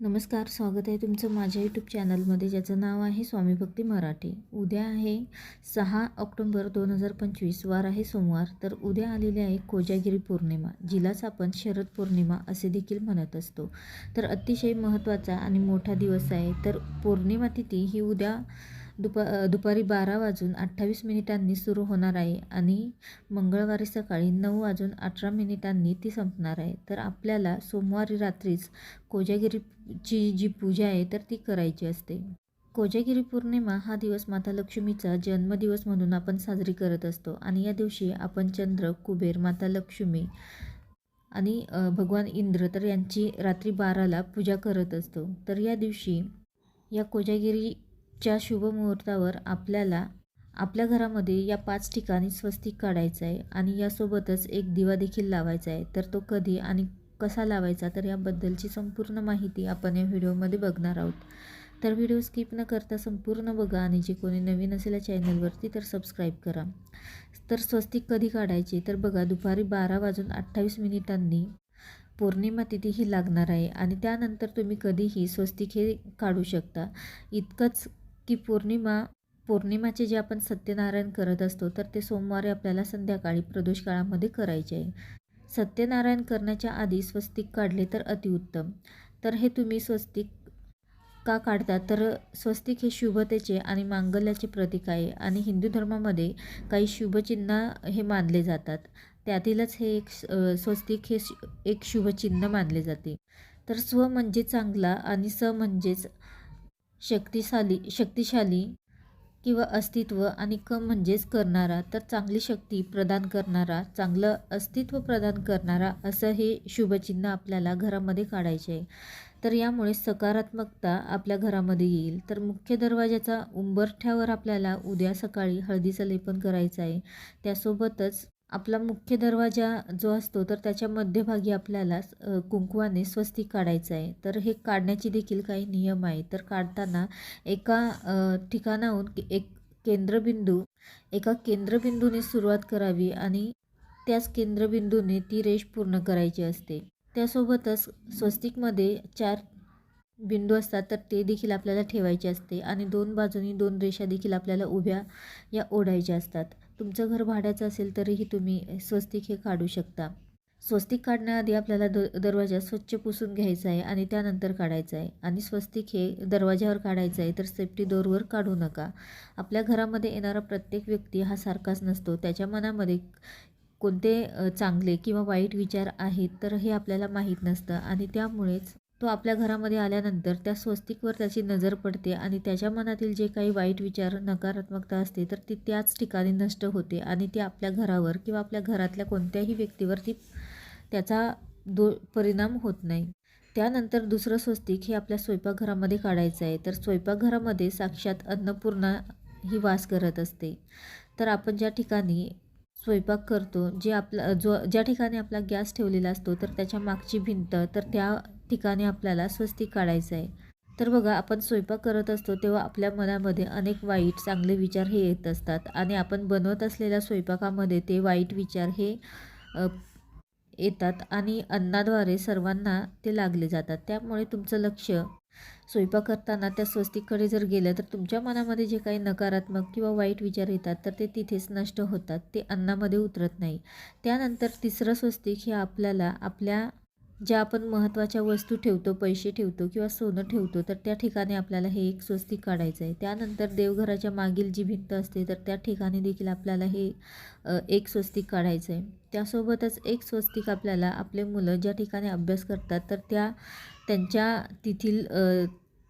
नमस्कार स्वागत आहे तुमचं माझ्या यूट्यूब चॅनलमध्ये ज्याचं नाव आहे स्वामी भक्ती मराठी. उद्या आहे सहा ऑक्टोंबर दोन हजार पंचवीस वार आहे सोमवार. तर उद्या आलेली आहे कोजागिरी पौर्णिमा जिलाच आपण शरद पौर्णिमा असे देखील म्हणत असतो. तर अतिशय महत्त्वाचा आणि मोठा दिवस आहे. तर पौर्णिमा तिथी ही उद्या दुपा दुपारी बारा वाजून अठ्ठावीस मिनिटांनी सुरू होणार आहे आणि मंगळवारी सकाळी नऊ वाजून अठरा मिनिटांनी ती संपणार आहे. तर आपल्याला सोमवारी रात्रीच कोजागिरीची जी पूजा आहे तर ती करायची असते. कोजागिरी पौर्णिमा हा दिवस माता लक्ष्मीचा जन्मदिवस म्हणून आपण साजरी करत असतो आणि या दिवशी आपण चंद्र कुबेर माता लक्ष्मी आणि भगवान इंद्र तर यांची रात्री बाराला पूजा करत असतो. तर या दिवशी या कोजागिरी च्या शुभमुहूर्तावर आपल्याला आपल्या घरामध्ये या पाच ठिकाणी स्वस्तिक काढायचं आहे आणि यासोबतच एक दिवा देखील लावायचा आहे तर तो कधी आणि कसा लावायचा तर याबद्दलची संपूर्ण माहिती आपण या व्हिडिओमध्ये बघणार आहोत. तर व्हिडिओ स्किप न करता संपूर्ण बघा आणि जे कोणी नवीन असेल या चॅनलवरती तर सबस्क्राईब करा. तर स्वस्तिक कधी काढायचे तर बघा दुपारी बारा वाजून अठ्ठावीस मिनिटांनी पौर्णिमा तिथी ही लागणार आहे आणि त्यानंतर तुम्ही कधीही स्वस्तिक हे काढू शकता. इतकंच की पौर्णिमा पौर्णिमाचे जे आपण सत्यनारायण करत असतो तर ते सोमवारी आपल्याला संध्याकाळी प्रदोष काळामध्ये करायचे आहे. सत्यनारायण करण्याच्या आधी स्वस्तिक काढले तर अतिउत्तम तर हे तुम्ही स्वस्तिक का काढतात तर स्वस्तिक हे शुभतेचे आणि मांगल्याचे प्रतीक आहे आणि हिंदू धर्मामध्ये काही शुभचिन्ह हे मानले जातात. त्यातीलच हे एक स्वस्तिक हे एक शुभचिन्ह मानले जाते. तर स्व म्हणजे चांगला आणि स म्हणजेच शक्तिशाली शक्तिशाली किंवा अस्तित्व आणि क म्हणजेच करणारा तर चांगली शक्ती प्रदान करणारा चांगलं अस्तित्व प्रदान करणारा असं हे शुभचिन्ह आपल्याला घरामध्ये काढायचे आहे. तर यामुळे सकारात्मकता आपल्या घरामध्ये येईल. तर मुख्य दरवाजाचा उंबरठ्यावर आपल्याला उद्या सकाळी हळदीचं लेपन करायचं आहे. त्यासोबतच आपला मुख्य दरवाजा जो असतो तर त्याच्या मध्यभागी आपल्याला कुंकवाने स्वस्तिक काढायचं आहे. तर हे काढण्याची देखील काही नियम आहे तर काढताना एका ठिकाणाहून एक केंद्रबिंदू एका केंद्रबिंदूने सुरुवात करावी आणि त्याच केंद्रबिंदूने ती रेष पूर्ण करायची असते. त्यासोबतच स्वस्तिकमध्ये चार बिंदू असतात तर ते देखील आपल्याला ठेवायचे असते आणि दोन बाजूनी दोन रेषा देखील आपल्याला उभ्या या ओढायच्या असतात. तुमचं घर भाड्याचं असेल तरीही तुम्ही स्वस्तिक हे काढू शकता. स्वस्तिक काढण्याआधी आपल्याला द दरवाजा स्वच्छ पुसून घ्यायचा आहे आणि त्यानंतर काढायचं आहे. आणि स्वस्तिक हे दरवाज्यावर काढायचं आहे तर सेफ्टी डोरवर काढू नका. आपल्या घरामध्ये येणारा प्रत्येक व्यक्ती हा सारखाच नसतो. त्याच्या मनामध्ये कोणते चांगले किंवा वाईट विचार आहेत तर हे आपल्याला माहीत नसतं. आणि त्यामुळेच तो आपल्या घरामध्ये आल्यानंतर त्या स्वस्तिकवर त्याची नजर पडते आणि त्याच्या मनातील जे काही वाईट विचार नकारात्मकता असते तर ती त्याच ठिकाणी नष्ट होते आणि ती आपल्या घरावर किंवा आपल्या घरातल्या कोणत्याही व्यक्तीवर ती त्याचा दो परिणाम होत नाही. त्यानंतर दुसरं स्वस्तिक हे आपल्या स्वयंपाकघरामध्ये काढायचं आहे. तर स्वयंपाकघरामध्ये साक्षात अन्नपूर्णा ही वास करत असते. तर आपण ज्या ठिकाणी स्वयंपाक करतो जे आपला जो ज्या ठिकाणी आपला गॅस ठेवलेला असतो तर त्याच्या मागची भिंत तर त्या ठिकाणी आपल्याला स्वस्तिक काढायचं आहे. तर बघा आपण स्वयंपाक करत असतो तेव्हा आपल्या मनामध्ये अनेक वाईट चांगले विचार हे येत असतात. आणि आपण बनवत असलेल्या स्वयंपाकामध्ये ते वाईट विचार हे येतात आणि अन्नाद्वारे सर्वांना ते लागले जातात. त्यामुळे तुमचं लक्ष स्वयंपाक करताना त्या स्वस्तिककडे जर गेलं तर तुमच्या मनामध्ये जे काही नकारात्मक किंवा वाईट विचार येतात तर ते तिथेच नष्ट होतात. ते अन्नामध्ये उतरत नाही. त्यानंतर तिसरं स्वस्तिक हे आपल्याला आपल्या ज्या आपण महत्त्वाच्या वस्तू ठेवतो पैसे ठेवतो किंवा सोनं ठेवतो तर त्या ठिकाणी आपल्याला हे एक स्वस्तिक काढायचं आहे. त्यानंतर देवघराच्या मागील जी भिंत असते तर त्या ठिकाणी देखील आपल्याला हे एक स्वस्तिक काढायचं आहे. त्यासोबतच एक स्वस्तिक आपल्याला आपले मुलं ज्या ठिकाणी अभ्यास करतात तर त्या त्यांच्या तेथील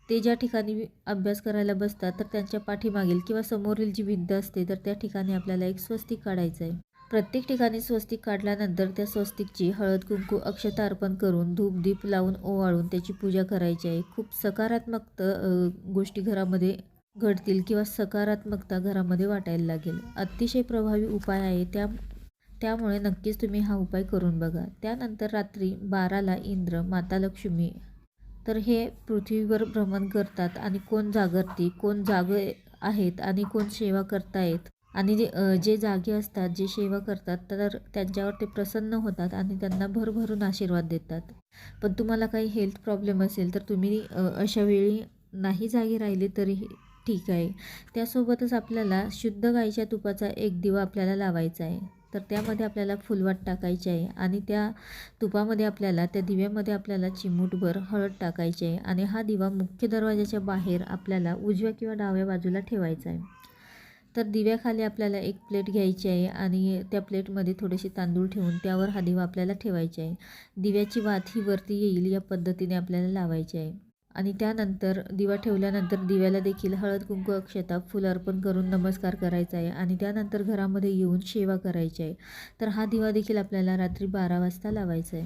ते ज्या ठिकाणी अभ्यास करायला बसतात तर त्यांच्या पाठीमागील किंवा समोरील जी भिंत असते तर त्या ठिकाणी आपल्याला एक स्वस्तिक काढायचं आहे. प्रत्येक ठिकाणी स्वस्तिक काढल्यानंतर त्या स्वस्तिकची हळद कुंकू अक्षता अर्पण करून धूप दीप लावून ओवाळून त्याची पूजा करायची आहे. खूप सकारात्मक गोष्टी घरामध्ये घडतील किंवा सकारात्मकता घरामध्ये वाटायला लागेल. अतिशय प्रभावी उपाय आहे. त्या त्यामुळे नक्कीच तुम्ही हा उपाय करून बघा. त्यानंतर रात्री बाराला इंद्र माता लक्ष्मी तर हे पृथ्वीवर भ्रमण करतात. आणि कोण जागरती कोण जाग आहेत आणि कोण सेवा करतायत आणि जे जे जागे असतात जे सेवा करतात तर त्यांच्यावर ते प्रसन्न होतात आणि त्यांना भरभरून आशीर्वाद देतात. पण तुम्हाला काही हेल्थ प्रॉब्लेम असेल तर तुम्ही अशा वेळी नाही जागी राहिले तरीही ठीक आहे. त्यासोबतच आपल्याला शुद्ध गाईच्या तुपाचा एक दिवा आपल्याला लावायचा आहे. तर त्यामध्ये आपल्याला फुलवाट टाकायची आहे आणि त्या तुपामध्ये आपल्याला त्या दिव्यामध्ये आपल्याला चिमूटभर हळद टाकायची आहे आणि हा दिवा मुख्य दरवाजाच्या बाहेर आपल्याला उजव्या किंवा डाव्या बाजूला ठेवायचा आहे. तर दिव्याखाली आपल्याला एक प्लेट घ्यायची आहे आणि त्या प्लेटमध्ये थोडेसे तांदूळ ठेवून त्यावर हा दिवा आपल्याला ठेवायचा आहे. दिव्याची वात ही वरती येईल या पद्धतीने आपल्याला लावायची आहे. आणि त्यानंतर दिवा ठेवल्यानंतर दिव्याला देखील हळद कुंकू अक्षता फुल अर्पण करून नमस्कार करायचा आहे आणि त्यानंतर घरामध्ये येऊन सेवा करायची आहे. तर हा दिवा देखील आपल्याला रात्री बारा वाजता लावायचा आहे.